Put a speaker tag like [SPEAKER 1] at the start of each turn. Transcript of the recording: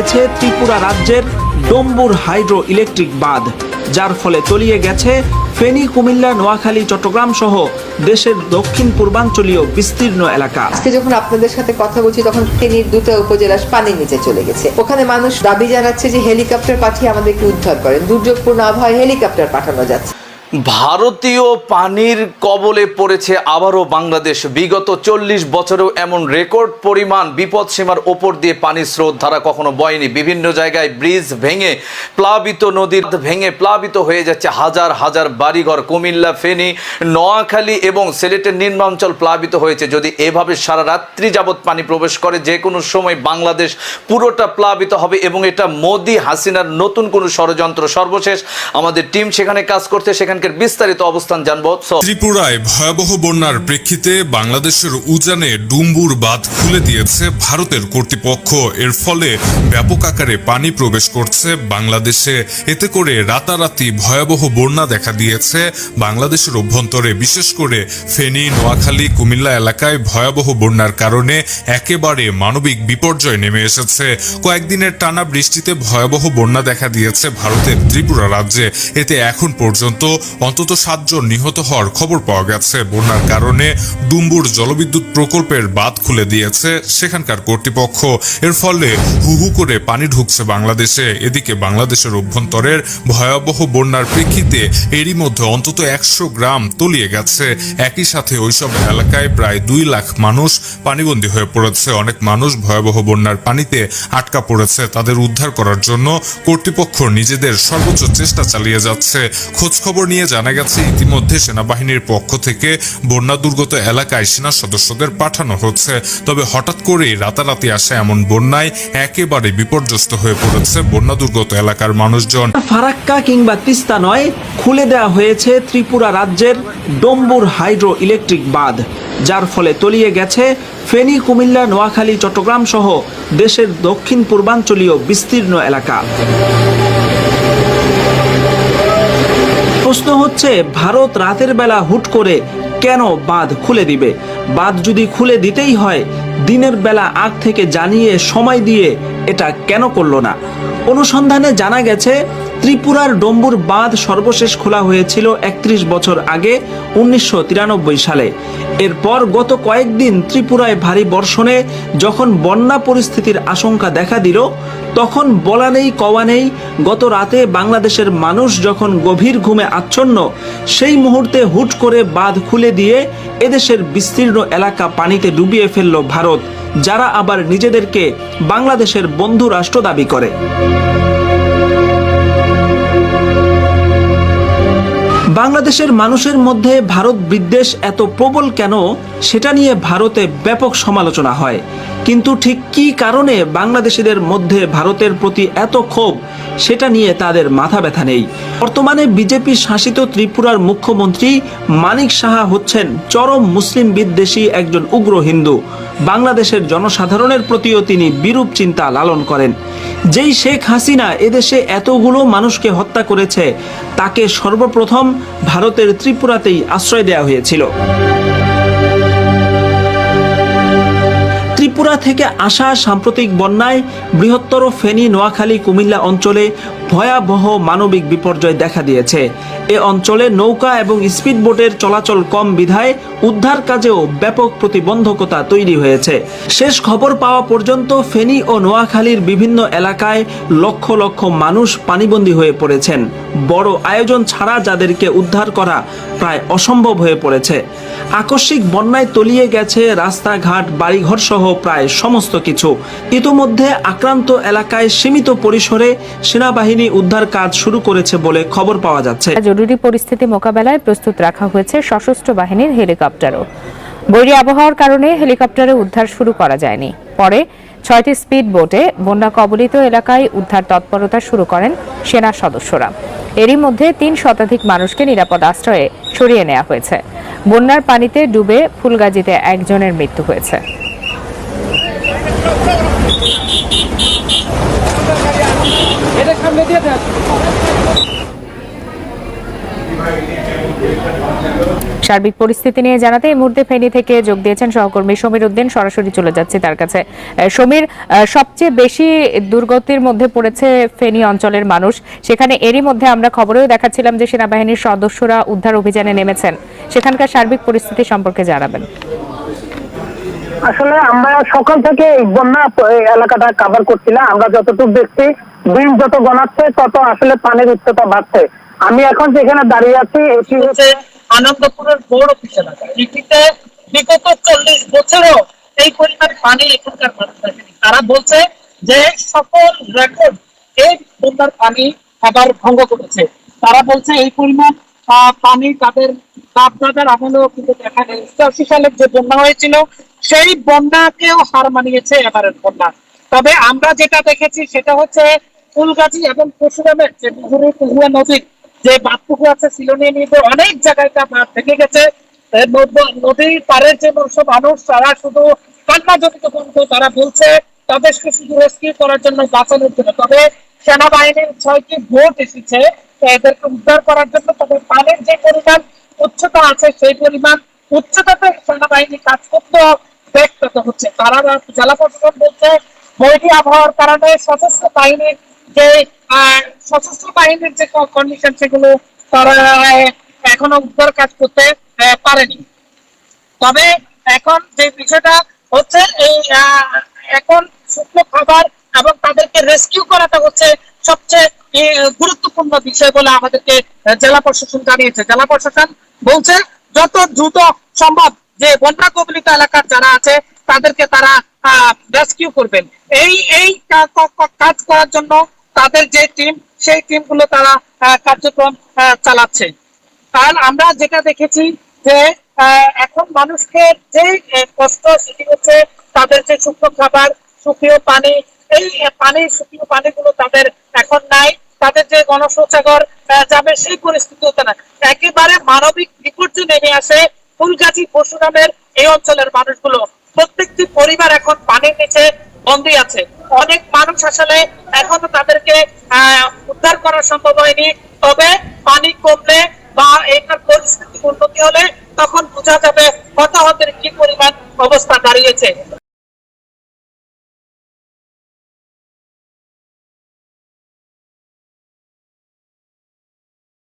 [SPEAKER 1] গেছে ত্রিপুরা রাজ্যের Dumbur hydro electric বাঁধ, যার ফলে তলিয়ে গেছে ফেনী, কুমিল্লা, নোয়াখালী, চট্টগ্রাম সহ দেশের দক্ষিণ পূর্বাঞ্চলীয় বিস্তীর্ণ এলাকা।
[SPEAKER 2] আজকে যখন আপনাদের সাথে কথা বলছি, তখন ফেনীর দুটো উপজেলা পানির নিচে চলে গেছে। ওখানে মানুষ দাবি জানাচ্ছে যে হেলিকপ্টার পাঠিয়ে আমাদেরকে উদ্ধার করেন। দুর্যোগপূর্ণ আবহাওয়ায় হেলিকপ্টার পাঠানো যাচ্ছে।
[SPEAKER 3] ভারতীয় পানির কবলে পড়েছে আবারও বাংলাদেশ। বিগত চল্লিশ বছরেও এমন রেকর্ড পরিমাণ বিপদ সীমার ওপর দিয়ে পানির স্রোত ধারা কখনো বয়নি। বিভিন্ন জায়গায় ব্রিজ ভেঙে প্লাবিত নদীর ভেঙে প্লাবিত হয়ে যাচ্ছে হাজার হাজার বাড়িঘর। কুমিল্লা, ফেনী, নোয়াখালী এবং সিলেটের নিম্নাঞ্চল প্লাবিত হয়েছে। যদি এভাবে সারা রাত্রি যাবৎ পানি প্রবেশ করে, যে কোনো সময় বাংলাদেশ পুরোটা প্লাবিত হবে এবং এটা মোদি হাসিনার নতুন কোনো ষড়যন্ত্র। সর্বশেষ আমাদের টিম সেখানে কাজ করতে সেখানকার বিস্তারিত অবস্থান জানব।
[SPEAKER 4] ত্রিপুরায় ভয়াবহ বন্যার প্রেক্ষিতে বাংলাদেশের উজানে ডুম্বুর বাঁধ খুলে দিয়েছে ভারতের কর্তৃপক্ষ। এর ফলে ব্যাপক আকারে পানি প্রবেশ করছে বাংলাদেশে। এতে করে রাতারাতি ভয়াবহ বন্যা দেখা দিয়েছে বাংলাদেশের অভ্যন্তরে। বিশেষ করে ফেনী, নোয়াখালী, কুমিল্লা এলাকায় ভয়াবহ বন্যার কারণে একেবারে মানবিক বিপর্যয় নেমে এসেছে। কয়েকদিনের টানা বৃষ্টিতে ভয়াবহ বন্যা দেখা দিয়েছে ভারতের ত্রিপুরা রাজ্যে। এতে এখন পর্যন্ত অন্তত সাতজন নিহত হওয়ার খবর পাওয়া গেছে। বন্যার কারণে ডুম্বুর জলবিদ্যুৎ প্রকল্পের বাঁধ খুলে দিয়েছে সেখানকার কর্তৃপক্ষ। এর ফলে হু হু করে পানি ঢুকছে বাংলাদেশে। এদিকে বাংলাদেশের অভ্যন্তরের ভয়াবহ বন্যার প্রেক্ষিতে এরই মধ্যে অন্তত একশো গ্রাম তলিয়ে গেছে। একই সাথে ওইসব এলাকায় প্রায় দুই লাখ মানুষ পানিবন্দী হয়ে পড়েছে। অনেক মানুষ ভয়াবহ বন্যার পানিতে আটকা পড়েছে। তাদের উদ্ধার করার জন্য কর্তৃপক্ষ নিজেদের সর্বোচ্চ চেষ্টা চালিয়ে যাচ্ছে। খোঁজ খবর নিয়ে জানা গেছে, ইতিমধ্যে সেনাবাহিনীর পক্ষ থেকে বন্যা দুর্গত এলাকায় সেনা সদস্যদের পাঠানো হচ্ছে। তবে হঠাৎ করেই রাতারাতি আসা এমন বন্যায় একেবারে বিপর্যস্ত হয়ে পড়েছে বন্যা দুর্গত এলাকার মানুষজন।
[SPEAKER 1] ফারাক্কা কিংবা তিস্তা নয়, খুলে দেওয়া হয়েছে ত্রিপুরা রাজ্যের ডম্বুর হাইড্রো ইলেকট্রিক বাঁধ, যার ফলে তলিয়ে গেছে ফেনী, কুমিল্লা, নোয়াখালী, চট্টগ্রাম সহ দেশের দক্ষিণ পূর্বাঞ্চলীয় বিস্তীর্ণ এলাকা। প্রশ্ন হচ্ছে, ভারত রাতের বেলা হুট করে কেন বাঁধ খুলে দিবে? বাঁধ যদি খুলে দিতেই হয় দিনের বেলা আগ থেকে জানিয়ে সময় দিয়ে এটা কেন করল না। অনুসন্ধানে জানা গেছে, ত্রিপুরার ডম্বুর বাঁধ সর্বশেষ খোলা হয়েছিল একত্রিশ বছর আগে, উনিশশো তিরানব্বই সালে। এরপর গত কয়েকদিন ত্রিপুরায় ভারী বর্ষণে যখন বন্যা পরিস্থিতির আশঙ্কা দেখা দিল, তখন বলা নেই, কওয়া নেই। গত রাতে বাংলাদেশের মানুষ যখন গভীর ঘুমে আচ্ছন্ন, সেই মুহূর্তে হুট করে বাঁধ খুলে দিয়ে এদেশের বিস্তীর্ণ এলাকা পানিতে ডুবিয়ে ফেলল ভারত। যারা আবার নিজেদেরকে বাংলাদেশের বন্ধু রাষ্ট্র দাবি করে। বাংলাদেশের মানুষের মধ্যে ভারত বিদ্বেষ এত প্রবল কেন, সেটা নিয়ে ভারতে ব্যাপক সমালোচনা হয়। কিন্তু ঠিক কী কারণে বাংলাদেশিদের মধ্যে ভারতের প্রতি এত ক্ষোভ, সেটা নিয়ে তাদের মাথা ব্যথা নেই। বর্তমানে বিজেপি শাসিত ত্রিপুরার মুখ্যমন্ত্রী মানিক সাহা হচ্ছেন চরম মুসলিম বিদ্বেষী একজন উগ্র হিন্দু। বাংলাদেশের জনসাধারণের প্রতিও তিনি বিরূপ চিন্তা লালন করেন। যেই শেখ হাসিনা এদেশে এতগুলো মানুষকে হত্যা করেছে, তাকে সর্বপ্রথম ভারতের ত্রিপুরাতেই আশ্রয় দেওয়া হয়েছিল। ত্রিপুরা থেকে আসা সাম্প্রতিক বন্যায় বৃহত্তর ফেনী, নোয়াখালী, কুমিল্লা অঞ্চলে ভয়াবহ মানবিক বিপর্যয় দেখা দিয়েছে। এ অঞ্চলে নৌকা এবং স্পিডবোটের চলাচল কম বিধায় উদ্ধার কাজেও ব্যাপক প্রতিবন্ধকতা তৈরি হয়েছে। শেষ খবর পাওয়া পর্যন্ত ফেনী ও নোয়াখালীর বিভিন্ন এলাকায় লক্ষ লক্ষ মানুষ পানিবন্দী হয়ে পড়েছেন। বড় আয়োজন ছাড়া যাদেরকে উদ্ধার করা প্রায় অসম্ভব হয়ে পড়েছে। আকস্মিক বন্যায় তলিয়ে গেছে রাস্তাঘাট বাড়িঘর সহ প্রায় সমস্ত কিছু। ইতোমধ্যে আক্রান্ত এলাকায় সীমিত পরিসরে সেনাবাহিনী উদ্ধার কাজ শুরু করেছে বলে খবর পাওয়া যাচ্ছে।
[SPEAKER 5] জরুরি পরিস্থিতি মোকাবেলায় প্রস্তুত রাখা হয়েছে সশস্ত্র বাহিনীর হেলিকপ্টারও। বৈরী আবহাওয়ার কারণে হেলিকপ্টারে উদ্ধার শুরু করা যায়নি। পরে ছয়টি স্পিড বোটে বন্যা কবলিত এলাকায় উদ্ধার তৎপরতা শুরু করেন সেনা সদস্যরা। এরই মধ্যে তিন শতাধিক মানুষকে নিরাপদ আশ্রয়ে সরিয়ে নেওয়া হয়েছে। বন্যার পানিতে ডুবে ফুলগাজীতে একজনের মৃত্যু হয়েছে। সার্বিক পরিস্থিতি নিয়ে জানাতে এই মুহূর্তে ফেনী থেকে যোগ দিয়েছেন সহকর্মী সমীর উদ্দিন, সরাসরি চলে যাচ্ছে তার কাছে। সমীর সবচেয়ে বেশি দুর্গতির মধ্যে পড়েছে ফেনী অঞ্চলের মানুষ। সেখানে এরই মধ্যে আমরা খবরেও দেখাচ্ছিলাম যে সেনাবাহিনীর সদস্যরা উদ্ধার অভিযানে নেমেছেন। সেখানকার সার্বিক পরিস্থিতি সম্পর্কে জানাবেন।
[SPEAKER 6] আসলে আমরা সকাল থেকে বন্যা এলাকাটা কভার করছিলাম। আমরা যতটুকু দেখছি দিন যত গণাচ্ছে তত আসলে পানির উচ্চতা বাড়ছে। আমি এখন যেখানে দাঁড়িয়ে আছি, এটি হচ্ছে
[SPEAKER 7] আনন্দপুরের পৌর অফিস এলাকা এটিতে বিগত চল্লিশ বছরও এই পরিমাণ পানি এখানকার মানুষ আসেনি তারা বলছে যে সকল রেকর্ড এই বন্যার পানি আবার ভঙ্গ করেছে। তারা বলছে এই পরিমাণ পানি তাদের বাপ দাদার আমলেও কিন্তু দেখা নেই অষ্টাশি সালের যে বন্যা হয়েছিল, সেই বন্যাকেও হার মানিয়েছে এবারের বন্যা। তবে আমরা যেটা দেখেছি সেটা হচ্ছে ফুলগাছি এবং পশুরামের যে পুকুরি, পুকুরা নদীর যে বাঁধটুকু আছে সিলোনিয়া নিয়ে অনেক জায়গায় তা বাঁধ থেকে গেছে। নদীর পাড়ের যে সব মানুষ, তারা শুধু কান্না জমিত বন্ধ তারা বলছে, তাদেরকে শুধু রেস্কিউ করার জন্য বাঁচানোর জন্য। তবে সেনাবাহিনীর ছয়টি বোট এসেছে, এদেরকে উদ্ধার করার জন্য। তবে পানির যে পরিমাণ উচ্চতা আছে, সেই পরিমাণ উচ্চতাতে সেনাবাহিনী কাজ করতে ব্যক্ত হচ্ছে। তারা জেলা প্রশাসন বলছে বৈরী আবহাওয়ার কারণে সশস্ত্র বাহিনীর যে সশস্ত্র বাহিনীর যে কন্ডিশন সেগুলো তারা এখনও উদ্ধার কাজ করতে পারেনি। তবে এখন যে বিষয়টা হচ্ছে, এই এখন শুকনো খাবার এবং তাদেরকে রেস্কিউ করাটা হচ্ছে সবচেয়ে গুরুত্বপূর্ণ বিষয় বলে আমাদেরকে জেলা প্রশাসন জানিয়েছে। জেলা প্রশাসন বলছে, যত দ্রুত সম্ভব যে বন্যা কবলিত এলাকার যারা আছে, তাদেরকে তারা রেস্কিউ করবেন। এই এই কাজ করার জন্য তাদের যে টিম সেই টিমগুলো তারা কার্যক্রম চালাচ্ছে। কারণ আমরা যেটা দেখেছি যে এখন মানুষকে যে কষ্ট, সেটি হচ্ছে তাদের যে শুকনো খাবার শুকনো পানি, এই পানি শুকনো পানিগুলো তাদের এখন নাই। তাদের যে গণশৌচাগর যাবে, সেই পরিস্থিতি হতে না একেবারে মানবিক বিপর্যয় নেমে আসে ফুলগাছি পশুরামের এই অঞ্চলের মানুষগুলো। প্রত্যেকটি পরিবার এখন পানির নিচে বন্দী আছে। অনেক মানুষ আসলে এখনও তাদেরকে উদ্ধার করা সম্ভব হয়নি। তবে পানি কমলে বা এটার পরিস্থিতি উন্নতি হলে তখন বোঝা যাবে হতাহতের কি পরিমাণ অবস্থা দাঁড়িয়েছে।